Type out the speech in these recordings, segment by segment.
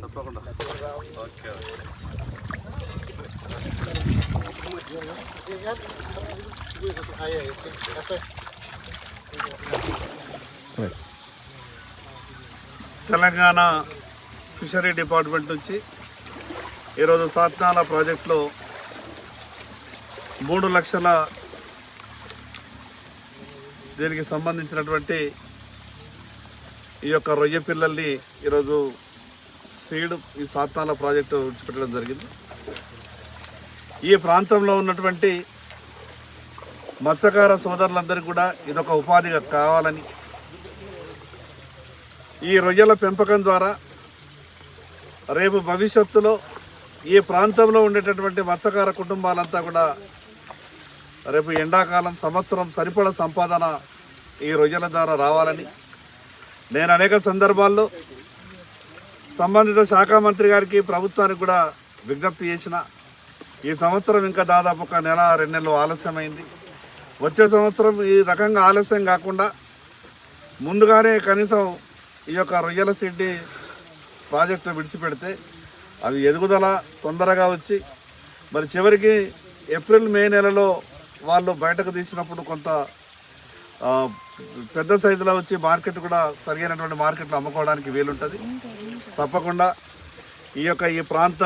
తప్పకుండా okay Telangana fishery department నుంచి ఈరోజు సాత్నాల ప్రాజెక్టులో మూడు లక్షల దీనికి సంబంధించినటువంటి ఈ యొక్క రొయ్య పిల్లల్ని ఈరోజు సీడ్ ఈ సాత్నాల ప్రాజెక్టు విడిచిపెట్టడం జరిగింది. ఈ ప్రాంతంలో ఉన్నటువంటి మత్స్యకార సోదరులందరికీ కూడా ఇదొక ఉపాధిగా కావాలని ఈ రొయ్యల పెంపకం ద్వారా రేపు భవిష్యత్తులో ఈ ప్రాంతంలో ఉండేటటువంటి మత్స్యకార కుటుంబాలంతా కూడా రేపు ఎండాకాలం సంవత్సరం సరిపడ సంపాదన ఈ రొయ్యల ద్వారా రావాలని. నేను అనేక సందర్భాల్లో సంబంధిత శాఖ మంత్రి గారికి ప్రభుత్వానికి కూడా విజ్ఞప్తి చేసిన ఈ సంవత్సరం ఇంకా దాదాపు ఒక నెల రెండు నెలలు ఆలస్యమైంది. వచ్చే సంవత్సరం ఈ రకంగా ఆలస్యం కాకుండా ముందుగానే కనీసం ఈ యొక్క రొయ్యల సిడ్డి ప్రాజెక్టు విడిచిపెడితే అది ఎదుగుదల తొందరగా వచ్చి మరి చివరికి ఏప్రిల్ మే నెలలో వాళ్ళు బయటకు తీసినప్పుడు కొంత పెద్ద సైజులో వచ్చి మార్కెట్ కూడా సరైనటువంటి మార్కెట్లో అమ్ముకోవడానికి వీలుంటుంది. తప్పకుండా ఈ యొక్క ఈ ప్రాంత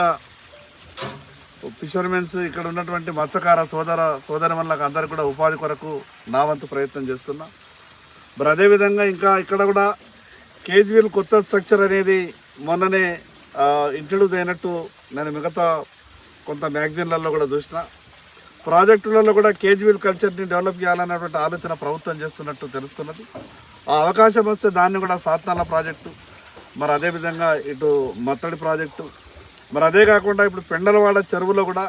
ఫిషర్మెన్స్ ఇక్కడ ఉన్నటువంటి మత్స్యకార సోదర సోదరి వాళ్ళకి అందరికీ కూడా ఉపాధి కొరకు నా వంతు ప్రయత్నం చేస్తున్నా. మరి అదేవిధంగా ఇంకా ఇక్కడ కూడా కేజీవీల్ కొత్త స్ట్రక్చర్ అనేది మొన్ననే ఇంట్రడ్యూస్ అయినట్టు నేను మిగతా కొంత మ్యాగజైన్లలో కూడా చూసిన. ప్రాజెక్టులలో కూడా కేజీవీల్ కల్చర్ని డెవలప్ చేయాలన్నటువంటి ఆలోచన ప్రభుత్వం చేస్తున్నట్టు తెలుస్తున్నది. ఆ అవకాశం వస్తే దాన్ని కూడా సాత్నాల ప్రాజెక్టు మరి అదేవిధంగా ఇటు మత్తడి ప్రాజెక్టు మరి అదే కాకుండా ఇప్పుడు పెండలవాడ చెరువులో కూడా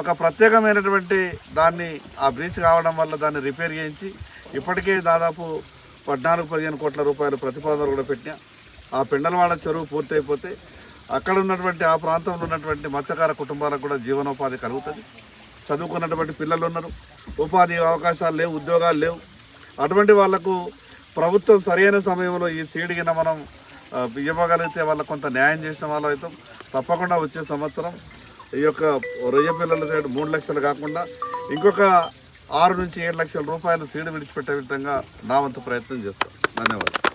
ఒక ప్రత్యేకమైనటువంటి దాన్ని ఆ బ్రీచ్ కావడం వల్ల దాన్ని రిపేర్ చేయించి ఇప్పటికే దాదాపు పద్నాలుగు పదిహేను కోట్ల రూపాయల ప్రతిపాదనలు కూడా పెట్టినా ఆ పెండలవాడ చెరువు పూర్తయిపోతే అక్కడ ఉన్నటువంటి ఆ ప్రాంతంలో ఉన్నటువంటి మత్స్యకార కుటుంబాలకు కూడా జీవనోపాధి కలుగుతుంది. చదువుకున్నటువంటి పిల్లలు ఉన్నారు. ఉపాధి అవకాశాలు లేవు ఉద్యోగాలు లేవు. అటువంటి వాళ్ళకు ప్రభుత్వం సరైన సమయంలో ఈ సీడ్ కింద మనం ఇవ్వగలిగితే వాళ్ళకు కొంత న్యాయం చేసిన వాళ్ళు అవుతాం. తప్పకుండా వచ్చే సంవత్సరం ఈ యొక్క రొయ్య పిల్లల సైడ్ మూడు లక్షలు కాకుండా ఇంకొక ఆరు నుంచి ఏడు లక్షల రూపాయలు సీడ్ విడిచిపెట్టే విధంగా నా వంతు ప్రయత్నం చేస్తాం. ధన్యవాదాలు.